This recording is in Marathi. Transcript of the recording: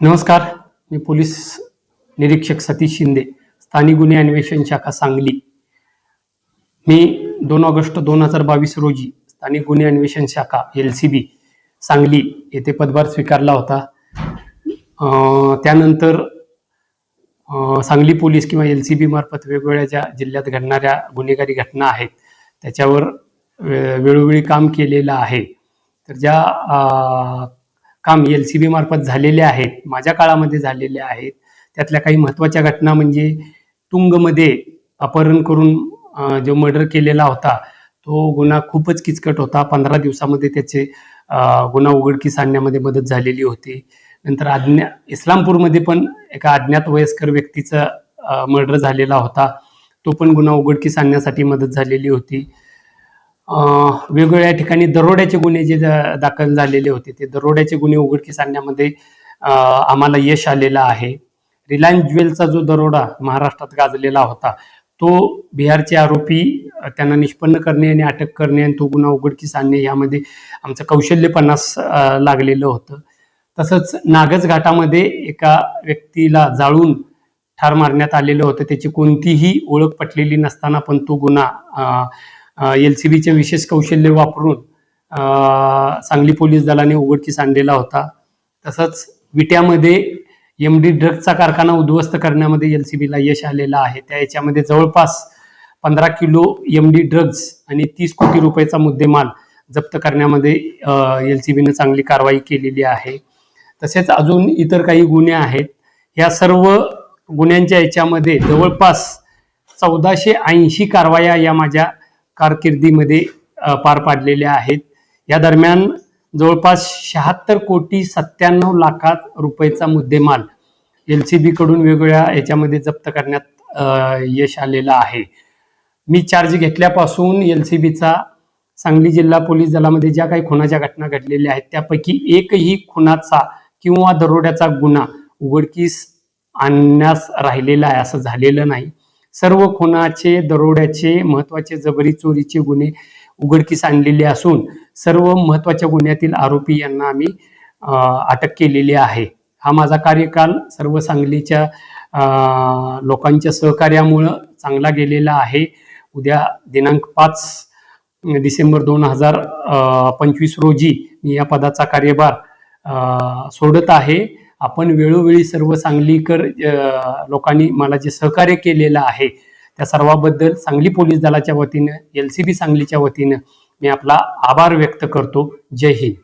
नमस्कार मी पोलीस निरीक्षक सतीश शिंदे स्थानिक गुन्हे अन्वेषण शाखा सांगली. मी दोन ऑगस्ट दोन हजार बावीस रोजी स्थानिक गुन्हे अन्वेषण शाखा एल सी बी सांगली येथे पदभार स्वीकारला होता. त्यानंतर सांगली पोलीस किंवा एल सी बी मार्फत वेगवेगळ्या ज्या जिल्ह्यात घडणाऱ्या गुन्हेगारी घटना आहेत. त्याच्यावर वे- वेळोवेळी काम केलेलं आहे. तर ज्या काम एल सी बी मार्फत झालेले आहेत माझ्या काळामध्ये झालेले आहेत. त्यातल्या काही महत्त्वाच्या घटना म्हणजे तुंगमध्ये अपहरण करून जो मर्डर केलेला होता तो गुन्हा खूपच किचकट होता. पंधरा दिवसामध्ये त्याचे गुन्हा उघडकीस आणण्यामध्ये मदत झालेली होती. नंतर अज्ञा इस्लामपूरमध्ये पण एका अज्ञात वयस्कर व्यक्तीचा मर्डर झालेला होता. तो पण गुन्हा उघडकीस आणण्यासाठी मदत झालेली होती. वेगवेगळ्या ठिकाणी दरोड्याचे गुन्हे जे दाखल झालेले होते ते दरोड्याचे गुन्हे उघडकीस आणण्यामध्ये आम्हाला यश आलेलं आहे. रिलायन्स ज्वेलचा जो दरोडा महाराष्ट्रात गाजलेला होता तो बिहारचे आरोपी त्यांना निष्पन्न करणे आणि अटक करणे आणि तो गुन्हा उघडकीस आणणे यामध्ये आमचं कौशल्य पन्नास लागलेलं होतं. तसंच नागज घाटामध्ये एका व्यक्तीला जाळून ठार मारण्यात आलेलं होतं. त्याची कोणतीही ओळख पटलेली नसताना पण तो गुन्हा एल सी बीचे विशेष कौशल्य वापरून सांगली पोलीस दलाने उघडकीस आणलेला होता. तसंच विट्यामध्ये एम डी ड्रग्जचा कारखाना उद्ध्वस्त करण्यामध्ये एल सी बीला यश आलेलं आहे. त्या याच्यामध्ये जवळपास पंधरा किलो एम डी ड्रग्ज आणि तीस कोटी रुपयाचा मुद्देमाल जप्त करण्यामध्ये एल सी बीनं चांगली कारवाई केलेली आहे. तसेच अजून इतर काही गुन्हे आहेत. या सर्व गुन्ह्यांच्या याच्यामध्ये जवळपास चौदाशे ऐंशी कारवाया या माझ्या कारकिर्दीमध्ये पार पाडलेल्या आहेत. या दरम्यान जवळपास शहात्तर कोटी सत्त्याण्णव लाखात रुपयेचा मुद्देमाल एल सी बी कडून वेगवेगळ्या याच्यामध्ये जप्त करण्यात यश आलेलं आहे. मी चार्ज घेतल्यापासून एल सी बीचा सांगली जिल्हा पोलीस दलामध्ये ज्या काही खुनाच्या घटना घडलेल्या आहेत त्यापैकी एकही खुनाचा किंवा दरोड्याचा गुन्हा उघडकीस आणण्यास राहिलेला आहे असं झालेलं नाही. सर्व खुनाचे दरोड्याचे महत्त्वाचे जबरी चोरीचे गुन्हे उघडकीस आणलेले असून सर्व महत्त्वाच्या गुन्ह्यातील आरोपी यांना आम्ही अटक केलेली आहे. हा माझा कार्यकाल सर्व सांगलीच्या लोकांच्या सहकार्यामुळं चांगला गेलेला आहे. उद्या दिनांक पाच डिसेंबर दोन हजार पंचवीस रोजी मी या पदाचा कार्यभार सोडत आहे. आपण वेळोवेळी सर्व सांगलीकर लोकांनी मला जे सहकार्य केलेलं आहे त्या सर्वाबद्दल सांगली पोलीस दलाच्या वतीनं एल सी बी सांगलीच्या वतीनं मी आपला आभार व्यक्त करतो. जय हिंद.